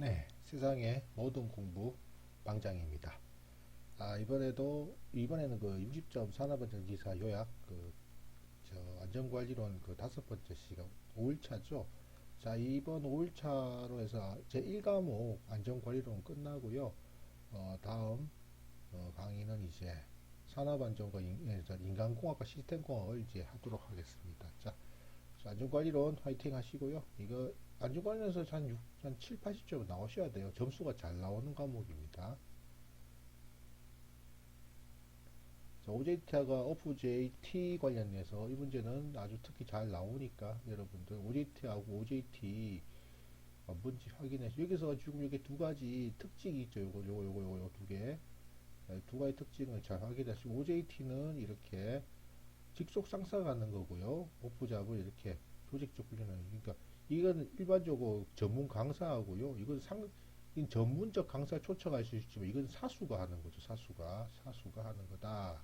네, 세상의 모든 공부 방장입니다. 아, 이번에도 이번에는 그 임시점 산업안전 기사 요약 그 저 안전관리론 그 다섯 번째 시간 5일차죠. 자, 이번 5일차로 해서 제 1과목 안전관리론 끝나고요. 어, 다음 어, 강의는 이제 산업안전과 인, 인간공학과 시스템공학을 이제 하도록 하겠습니다. 자, 자, 안전관리론 화이팅 하시고요. 이거 안전관리론에서 한, 6, 한 7, 80점 나오셔야 돼요. 점수가 잘 나오는 과목입니다. 자, OJT가 OFJT 관련해서 이 문제는 아주 특히 잘 나오니까 여러분들 OJT하고 OJT 어, 뭔지 확인해서 여기서 지금 이게 두 가지 특징이 있죠. 요거 요거 요거 요거 요거 두 개. 네, 두 가지 특징을 잘 확인하시고 OJT는 이렇게 직속 상사 가는 거고요. 오프잡을 이렇게 조직적 훈련을 그러니까 이건 일반적으로 전문 강사하고요. 이건 상 이 전문적 강사 초청할 수 있지만 이건 사수가 하는 거죠. 사수가 사수가 하는 거다.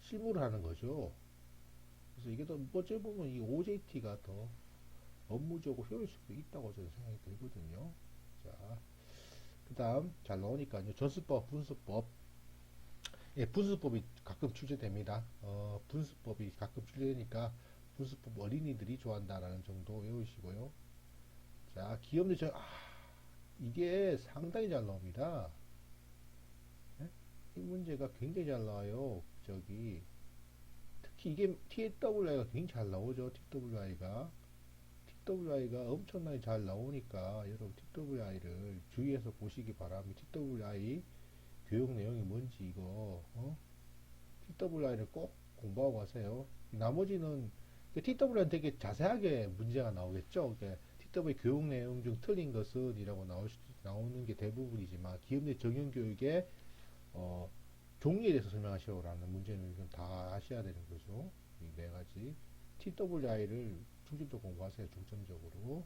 실무를 하는 거죠. 그래서 이게 더 어째 보면 이 OJT가 더 업무적으로 효율성도 있다고 저는 생각이 들거든요. 자, 그 다음 잘 나오니까요. 전수법, 분수법. 예, 분수법이 가끔 출제됩니다. 어, 분수법이 가끔 출제되니까 분수법 어린이들이 좋아한다라는 정도 외우시고요. 자, 기업들 저, 아, 이게 상당히 잘 나옵니다. 예? 이 문제가 굉장히 잘 나와요. 저기, 특히 이게 TWI가 굉장히 잘 나오죠. TWI가. TWI가 엄청나게 잘 나오니까 여러분 TWI를 주의해서 보시기 바랍니다. TWI 교육 내용이 뭔지 이거, 어? TWI를 꼭 공부하고 가세요. 나머지는 TWI는 되게 자세하게 문제가 나오겠죠. 그러니까 TW 교육 내용 중 틀린 것은 이라고 나올 수, 나오는 게 대부분이지만 기업 내 정형 교육의 어, 종류에 대해서 설명하시오라는 문제는 좀 다 아셔야 되는 거죠. 이 네 가지. TWI를 중점적으로 공부하세요. 중점적으로.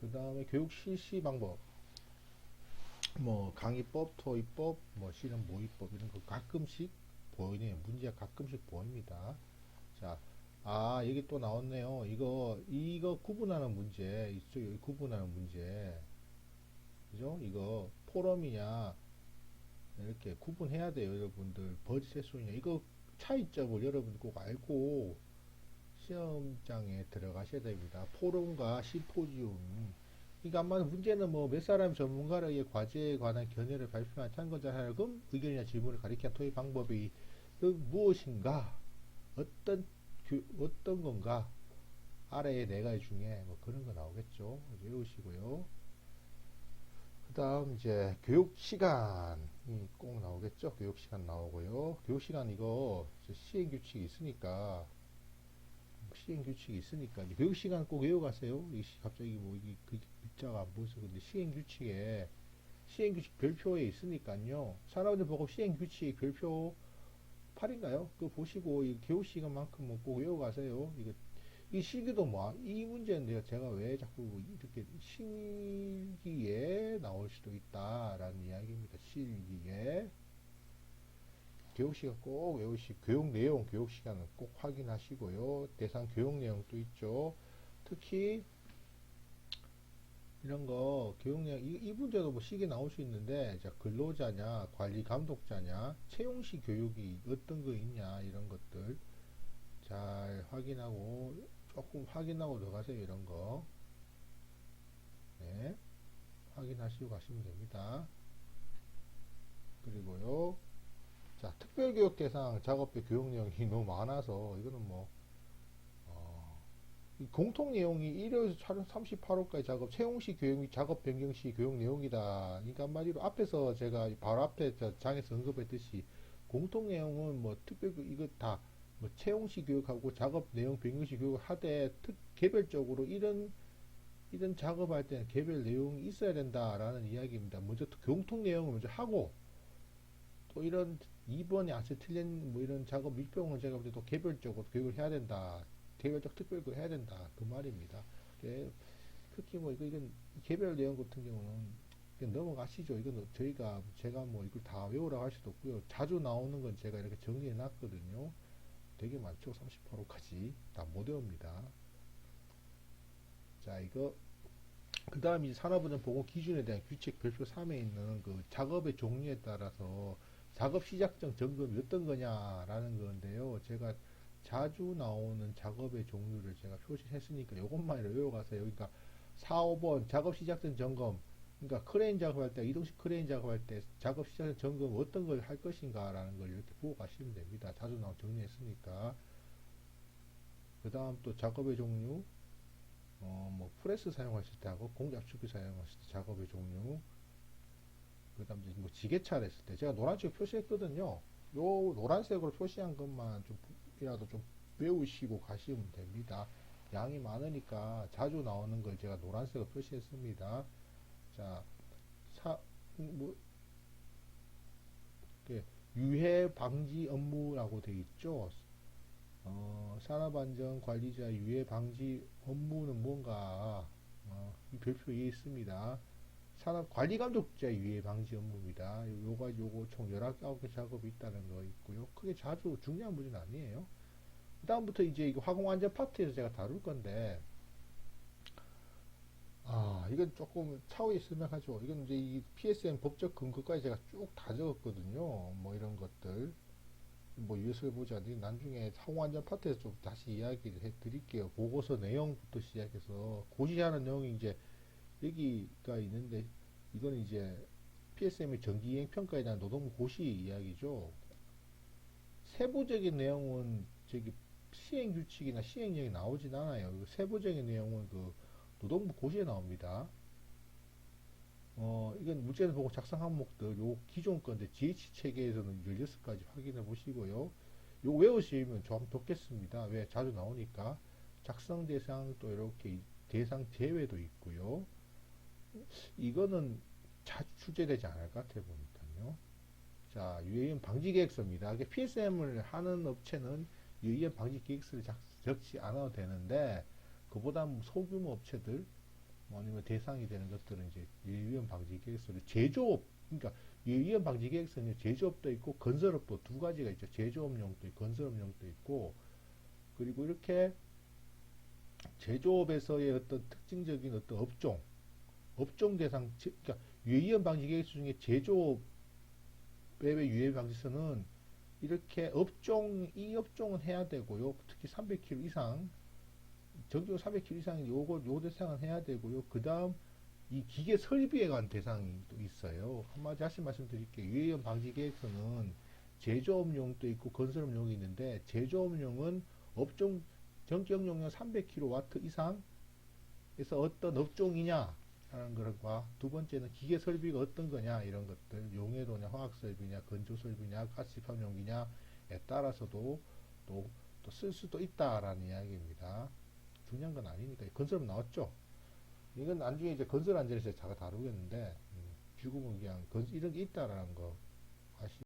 그 다음에 교육 실시 방법. 뭐 강의법, 토의법, 뭐 실험 모의법 이런 거 가끔씩 보이네요. 문제가 가끔씩 보입니다. 자, 아 여기 또 나왔네요. 이거 이거 구분하는 문제 이쪽 여기 구분하는 문제, 그죠? 이거 포럼이냐 이렇게 구분해야 돼요, 여러분들. 버즈 세수냐 이거 차이점을 여러분 꼭 알고 시험장에 들어가셔야 됩니다. 포럼과 심포지움. 그러니까 아마 문제는 뭐 몇 사람 전문가의 과제에 관한 견해를 발표한 참가자 하여금 의견이나 질문을 가리켜 토의 방법이 그 무엇인가 어떤 교, 어떤 건가 아래에 네 가지 중에 뭐 그런 거 나오겠죠. 외우시고요. 그 다음 이제 교육 시간이 꼭 나오겠죠. 교육 시간 나오고요. 교육 시간 이거 시행 규칙이 있으니까 시행 규칙이 있으니까 교육 시간 꼭 외워가세요. 이 갑자기 뭐 이게 그 글자가 안 보여서 근데 시행 규칙에 시행 규칙 별표에 있으니까요. 산업안전 보고 시행 규칙 별표 8인가요? 그거 보시고 이 교육 시간만큼은 꼭 외워가세요. 이거 이 시기도 뭐 이 문제인데요. 제가 왜 자꾸 이렇게 실기에 나올 수도 있다라는 이야기입니다. 실기에 교육 시간 꼭 외우시 교육 내용 교육 시간은 꼭 확인하시고요. 대상 교육 내용도 있죠. 특히 이런 거 교육 내용 이, 이 문제도 뭐 시기 나올 수 있는데 자 근로자냐 관리 감독자냐 채용시 교육이 어떤 거 있냐 이런 것들 잘 확인하고 조금 확인하고 들어가세요 이런 거 네. 확인하시고 가시면 됩니다. 그리고요. 자, 특별교육 대상 작업별 교육 내용이 너무 많아서 이거는 뭐 공통 내용이 1호에서 38호까지 작업 채용 시 교육 및 작업 변경 시 교육 내용이다. 그러니까 한마디로 앞에서 제가 바로 앞에 저 장에서 언급했듯이 공통 내용은 뭐 특별 이거 다 뭐 채용 시 교육하고 작업 내용 변경 시 교육을 하되 특 개별적으로 이런 이런 작업할 때는 개별 내용이 있어야 된다라는 이야기입니다. 먼저 공통 내용을 먼저 하고 또 이런 2번에 아주 틀린 뭐 이런 작업 밀병을 제가 볼 때도 개별적으로 교육을 해야 된다. 개별적 특별 교육을 해야 된다. 그 말입니다. 예, 특히 뭐 이거 이건 개별 내용 같은 경우는 넘어가시죠. 이건 저희가 제가 뭐 이걸 다 외우라고 할 수도 없고요. 자주 나오는 건 제가 이렇게 정리해 놨거든요. 되게 많죠. 38호까지 다 못 외웁니다. 자, 이거 그 다음에 이제 산업은행 보고 기준에 대한 규칙 별표 3에 있는 그 작업의 종류에 따라서 작업 시작 전 점검이 어떤 거냐라는 건데요. 제가 자주 나오는 작업의 종류를 제가 표시했으니까 요것만 외워가세요. 그러니까 4, 5번 작업 시작 전 점검. 그러니까 크레인 작업할 때, 이동식 크레인 작업할 때 작업 시작 전 점검 어떤 걸 할 것인가 라는 걸 이렇게 보고 가시면 됩니다. 자주 나온 정리했으니까. 그 다음 또 작업의 종류. 어, 뭐, 프레스 사용하실 때 하고, 공압축기 사용하실 때 작업의 종류. 그 다음 이제 뭐, 지게차를 했을 때, 제가 노란색 표시했거든요. 요 노란색으로 표시한 것만 좀, 이라도 좀 외우시고 가시면 됩니다. 양이 많으니까 자주 나오는 걸 제가 노란색으로 표시했습니다. 자, 사, 뭐, 이렇게 유해 방지 업무라고 되어 있죠. 어, 산업 안전 관리자 유해 방지 업무는 뭔가 어, 이 별표에 있습니다. 산업관리감독자 유해 방지 업무입니다. 요가 요거 총 19개 작업이 있다는 거 있고요. 크게 자주 중요한 문제는 아니에요. 그 다음부터 이제 이거 화공안전 파트에서 제가 다룰 건데 아 이건 조금 차후에 설명하죠. 이건 이제 이 PSM 법적 근거까지 제가 쭉 다 적었거든요. 뭐 이런 것들 뭐 이것을 보자. 나중에 상호안전 파트에서 좀 다시 이야기를 해 드릴게요. 보고서 내용부터 시작해서 고시하는 내용이 이제 여기가 있는데 이거는 이제 PSM의 정기이행 평가에 대한 노동부 고시 이야기죠. 세부적인 내용은 저기 시행 규칙이나 시행령이 나오진 않아요. 그 세부적인 내용은 그 노동부 고시에 나옵니다. 어, 이건 문제를 보고 작성 항목들, 요 기존 건데 GH 체계에서는 16가지 확인해 보시고요. 요 외우시면 좀 좋겠습니다. 왜? 자주 나오니까. 작성 대상 또 이렇게 대상 제외도 있고요. 이거는 자주 출제되지 않을 것 같아 보니까요. 자, 유해염 방지 계획서입니다. 이게 PSM을 하는 업체는 유해염 방지 계획서를 작, 적지 않아도 되는데, 그보다 소규모 업체들, 뭐 아니면 대상이 되는 것들은 이제 유해염 방지 계획서를 제조업, 그러니까 유해염 방지 계획서는 제조업도 있고 건설업도 두 가지가 있죠. 제조업용도 있고 건설업용도 있고, 그리고 이렇게 제조업에서의 어떤 특징적인 어떤 업종, 업종 대상, 제- 그러니까 유해염 방지 계획서 중에 제조업의 유해 방지서는 이렇게 업종, 이 업종은 해야 되고요. 특히 300km 이상, 전기료 400km 이상인 요거, 요 대상은 해야 되고요. 그 다음, 이 기계 설비에 관한 대상이 또 있어요. 한마디 다시 말씀드릴게요. 유해염 방지 계획서는 제조업용도 있고 건설업용이 있는데, 제조업용은 업종, 전기용량 300kW 이상에서 어떤 업종이냐, 하는 것과 두 번째는 기계 설비가 어떤 거냐 이런 것들 용해도냐 화학 설비냐 건조 설비냐 가스 흡용기냐에 따라서도 또 또 쓸 수도 있다라는 이야기입니다. 중요한 건 아니니까 건설은 나왔죠. 이건 나중에 이제 건설 안전에서 제가 다루겠는데 음, 그냥 건- 이런 게 있다라는 거 아시.